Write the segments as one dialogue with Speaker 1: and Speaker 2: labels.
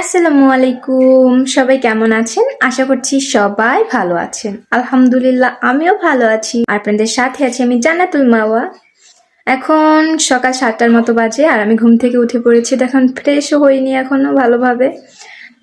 Speaker 1: আসসালামু আলাইকুম। সবাই কেমন আছেন? আশা করছি সবাই ভালো আছেন। আলহামদুলিল্লাহ, আমিও ভালো আছি। আপনাদের সাথে আছি আমি জান্নাতুল মাওয়া। এখন সকাল সাতটার মতো বাজে আর আমি ঘুম থেকে উঠে পড়েছি। দেখুন ফ্রেশও হইনি এখনও ভালোভাবে।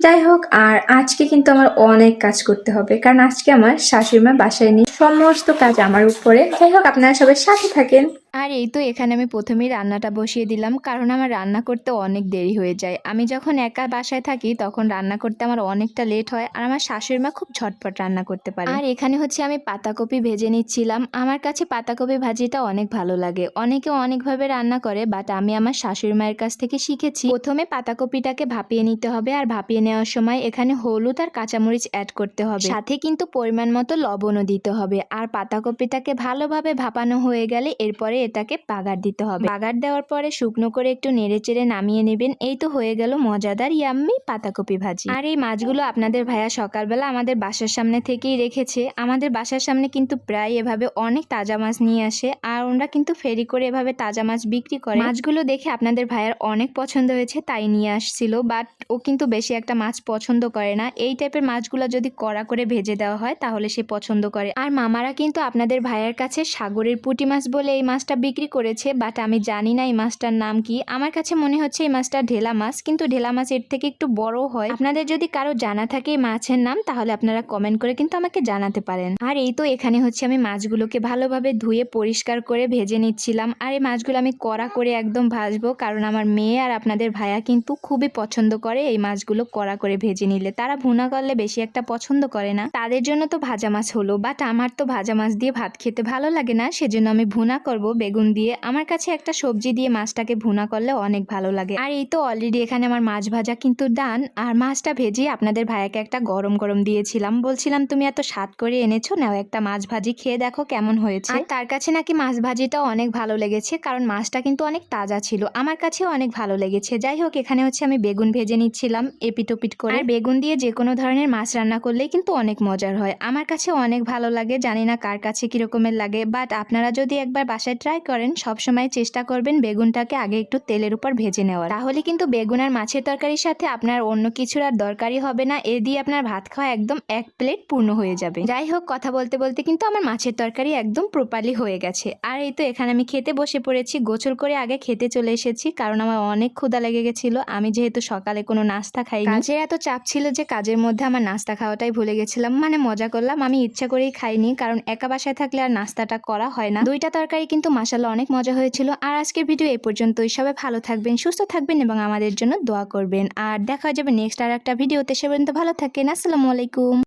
Speaker 1: যাই হোক, আর আজকে কিন্তু আমার অনেক কাজ করতে হবে। কারণ আজকে আমার শাশুড়ি মা বাসায় নেই। সমস্ত কাজ আমার উপরে। যাই হোক, আপনারা সবাই সাথে থাকেন।
Speaker 2: আর এই তো এখানে আমি প্রথমেই রান্নাটা বসিয়ে দিলাম, কারণ আমার রান্না করতে অনেক দেরি হয়ে যায়। আমি যখন একা বাসায় থাকি, তখন রান্না করতে আমার অনেকটা লেট হয় আর আমার শাশুড়ি মা খুব ঝটপট রান্না করতে পারে। আর এখানে হচ্ছে আমি পাতাকপি ভেজে নিচ্ছিলাম। আমার কাছে পাতাকপি ভাজিটা অনেক ভালো লাগে। অনেকে অনেকভাবে রান্না করে বাট আমি আমার শাশুড়ি মায়ের কাছ থেকে শিখেছি। প্রথমে পাতাকপিটাকে ভাপিয়ে নিতে হবে আর ভাপিয়ে নেওয়ার সময় এখানে হলুদ আর কাঁচামরিচ অ্যাড করতে হবে। সাথে কিন্তু পরিমাণ মতো লবণও দিতে হবে। আর পাতাকপিটাকে ভালোভাবে ভাপানো হয়ে গেলে এরপরে এটাকে বাগার দিতে হবে। বাগার দেওয়ার পরে শুকনো করে একটু নেড়ে চেড়ে নামিয়ে নেবেন। এই তো হয়ে গেল মজাদার ইয়াম্মি পাতাকপি ভাজি। আর এই মাছগুলো আপনাদের ভাইয়া সকালবেলা আমাদের বাসার সামনে থেকেই রেখেছে। আমাদের বাসার সামনে কিন্তু প্রায় এভাবে অনেক তাজা মাছ নিয়ে আসে আর ওনারা কিন্তু ফেরি করে এভাবে তাজা মাছ বিক্রি করে। মাছগুলো দেখে আপনাদের ভাইয়ার অনেক পছন্দ হয়েছে, তাই নিয়ে আসছিল। বাট ও কিন্তু বেশি একটা মাছ পছন্দ করে না। এই টাইপের মাছগুলো যদি কড়া করে ভেজে দেওয়া হয় তাহলে সে পছন্দ করে। আর মামারা কিন্তু আপনাদের ভাইয়ের কাছে সাগরের পুঁটি মাছ বলে এই মাছটা বিক্রি করেছে বাট আমি জানি না এই মাছটার নাম কি। আমার কাছে মনে হচ্ছে এই মাছটা ঢেলা মাছ, কিন্তু ঢেলা মাছ এর থেকে একটু বড় হয়। আপনাদের যদি কারও জানা থাকে এই মাছের নাম, তাহলে আপনারা কমেন্ট করে কিন্তু আমাকে জানাতে পারেন। আর এই তো এখানে হচ্ছে আমি মাছগুলোকে ভালোভাবে ধুয়ে পরিষ্কার করে ভেজে নিচ্ছিলাম। আর এই মাছগুলো আমি কড়া করে একদম ভাজবো, কারণ আমার মেয়ে আর আপনাদের ভাইয়া কিন্তু খুবই পছন্দ করে এই মাছগুলো কড়া করে ভেজে নিলে। তারা ভুনা করলে বেশি একটা পছন্দ করে না। তাদের জন্য তো ভাজা মাছ হলো বাট আমার তো ভাজা মাছ দিয়ে ভাত খেতে ভালো লাগে না, সেজন্য আমি ভুনা করব। বেগুন দিয়ে আমার কাছে একটা সবজি দিয়ে মাছটাকে ভুনা করলে অনেক ভালো লাগে। আর এই তো অলরেডি এখানে আমার মাছ ভাজা কিন্তু ডান আর মাছটা ভেজে আপনাদের ভাইয়াকে একটা গরম গরম দিয়েছিলাম। বলছিলাম, তুমি এত স্বাদ করে এনেছো, নাও একটা মাছ ভাজি, খেয়ে দেখো কেমন হয়েছে। আর তার কাছে নাকি মাছ ভাজিটাও অনেক ভালো লেগেছে, কারণ মাছটা কিন্তু অনেক তাজা ছিল। আমার কাছেও অনেক ভালো লেগেছে। যাই হোক, এখানে হচ্ছে আমি বেগুন ভেজে নিচ্ছিলাম এপিটোপিট করে। আর বেগুন দিয়ে যে কোনো ধরনের মাছ রান্না করলেই কিন্তু অনেক মজার হয়। আমার কাছে অনেক ভালো লাগে, জানি না কার কাছে কিরকমের লাগে বাট আপনারা যদি একবার বাসায় ট্রাই করেন, সবসময় চেষ্টা করবেন বেগুনটাকে আগে একটু তেলের উপর ভেজে নেওয়ার। তাহলে কিন্তু বেগুন আর মাছের তরকারির সাথে আপনার অন্য কিছুর আর দরকারই হবে না, এ দিয়ে আপনার ভাত খাওয়া একদম এক প্লেট পূর্ণ হয়ে যাবে। যাই হোক, কথা বলতে বলতে কিন্তু আমার মাছের তরকারি একদম প্রপারলি হয়ে গেছে। আর এই তো এখানে আমি খেতে বসে পড়েছি গোসল করে আগে খেতে চলে এসেছি, কারণ আমার অনেক ক্ষুধা লেগে গেছিল। আমি যেহেতু সকালে কোনো নাস্তা খাই কাজের এত চাপ ছিল যে কাজের মধ্যে আমার নাস্তা খাওয়াটাই ভুলে গেছিলাম মানে মজা করলাম। আমি ইচ্ছা করেই খাইনি, কারণ একা বাসায় থাকলে আর নাস্তাটা করা হয় না। দুইটা তরকারি কিন্তু মাসাল্লাহ অনেক মজা হয়েছিল। আর আজকের ভিডিও এই পর্যন্তই। সবাই ভালো থাকবেন, সুস্থ থাকবেন এবং আমাদের জন্য দোয়া করবেন। আর দেখা যাবে নেক্সট আর একটা ভিডিওতে। সে পর্যন্ত ভালো থাকেন। আসসালামু আলাইকুম।